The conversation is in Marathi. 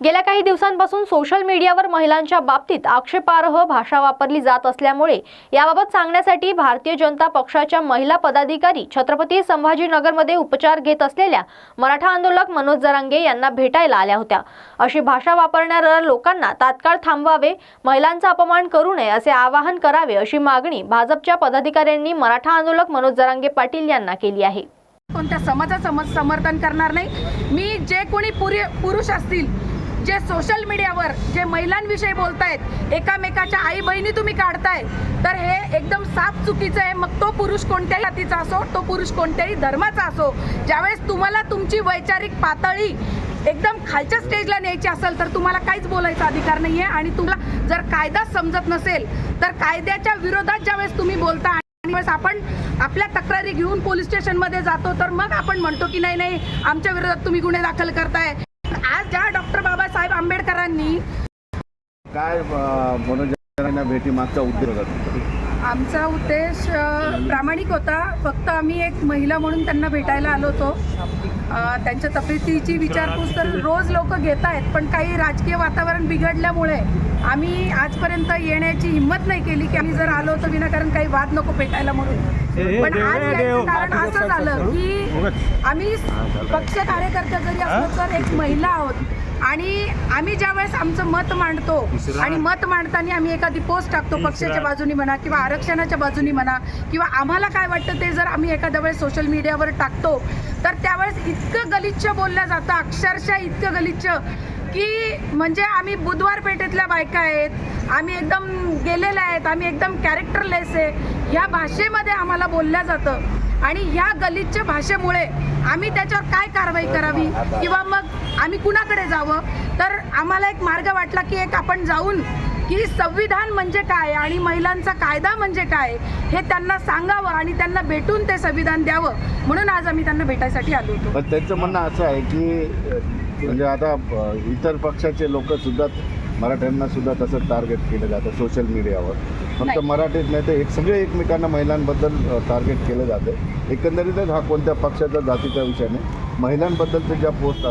गेल्या काही दिवसांपासून सोशल मीडियावर महिलांच्या बाबतीत आक्षेपार्ह भाषा वापरली जात असल्यामुळे याबाबत सांगण्यासाठी भारतीय जनता पक्षाच्या महिला पदाधिकारी छत्रपती संभाजीनगरमध्ये उपचार घेत असलेल्या मराठा आंदोलक मनोज जरांगे यांना भेटायला आल्या होत्या. अशी भाषा वापरणाऱ्या लोकांना तात्काळ थांबवावे महिलांचा अपमान करू नये असे आवाहन करावे अशी मागणी भाजपच्या पदाधिकाऱ्यांनी मराठा आंदोलक मनोज जरांगे पाटील यांना केली आहे. कोणत्या समाजाचं समज समर्थन करणार नाही. मी जे कोणी पुरुष असतील जे सोशल मीडियावर जे महिलांविषयी बोलतायत एकामेकाच्या आई बहिणी तुम्ही काढताय तर हे एकदम साफ चुकीचं आहे. मग तो पुरुष कोणत्याही जातीचा असो तो पुरुष कोणत्याही धर्माचा असो ज्यावेळेस तुम्हाला तुमची वैचारिक पातळी एकदम खालच्या स्टेजला न्यायची असेल तर तुम्हाला काहीच बोलायचा अधिकार नाही आहे आणि तुम्हाला जर कायदा समजत नसेल तर कायद्याच्या विरोधात ज्यावेळेस तुम्ही बोलता आणि वेळेस आपण आपल्या तक्रारी घेऊन पोलीस स्टेशनमध्ये जातो तर मग आपण म्हणतो की नाही नाही आमच्या विरोधात तुम्ही गुन्हे दाखल करताय. आज ज्या डॉक्टर बाबा बाबासाहेब आंबेडकरांनी. काय अं, मनोरंजनाच्या भेटी मागचा उद्देश होता आमचा उद्देश प्रामाणिक होता. फक्त आम्ही एक महिला म्हणून त्यांना भेटायला आलो होतो. त्यांच्या तब्येतीची विचारपूस तर रोज लोक घेत आहेत पण काही राजकीय वातावरण बिघडल्यामुळे आम्ही आजपर्यंत येण्याची हिंमत नाही केली की आम्ही जर आलो तर विनाकारण काही वाद नको पेटायला म्हणून. पण आज याचं कारण असं झालं की आम्ही पक्ष कार्यकर्ते जरी असलो तर एक महिला आहोत. आणि आम्ही ज्यावेळेस आमचं मत मांडतो आणि मत मांडताना आम्ही एखादी पोस्ट टाकतो पक्षाच्या बाजूनी म्हणा किंवा आरक्षणाच्या बाजूनी म्हणा किंवा आम्हाला काय वाटतं ते जर आम्ही एखाद्या वेळेस सोशल मीडियावर टाकतो तर त्यावेळेस इतकं गलिच्छ बोललं जातं अक्षरशः इतकं गलिच्छ की म्हणजे आम्ही बुधवार पेठेतल्या बायका आहेत आम्ही एकदम गेलेले आहेत आम्ही एकदम कॅरेक्टरलेस आहे. ह्या भाषेमध्ये आम्हाला बोलल्या जातं. आणि ह्या गलिच्छ भाषेमुळे आम्ही त्याच्यावर काय कारवाई करावी? किंवा मग आम्ही कुणाकडे जावं? तर आम्हाला एक मार्ग वाटला की एक आपण जाऊन की संविधान म्हणजे काय आणि महिलांचा कायदा म्हणजे काय हे त्यांना सांगावं आणि त्यांना भेटून ते संविधान द्यावं. म्हणून आज आम्ही त्यांना भेटायसाठी आलो होतो. पण त्यांचं म्हणणं असं आहे की म्हणजे आता इतर पक्षाचे लोक सुद्धा मराठ्यांना सुद्धा तसं टार्गेट केलं जातं सोशल मीडियावर फक्त. मराठीत नाही तर एक सगळे एकमेकांना महिलांबद्दल टार्गेट केलं जातं. एकंदरीतच हा कोणत्या पक्षाचा जातीचा विषय नाही. महिलांबद्दलच्या ज्या पोस्ट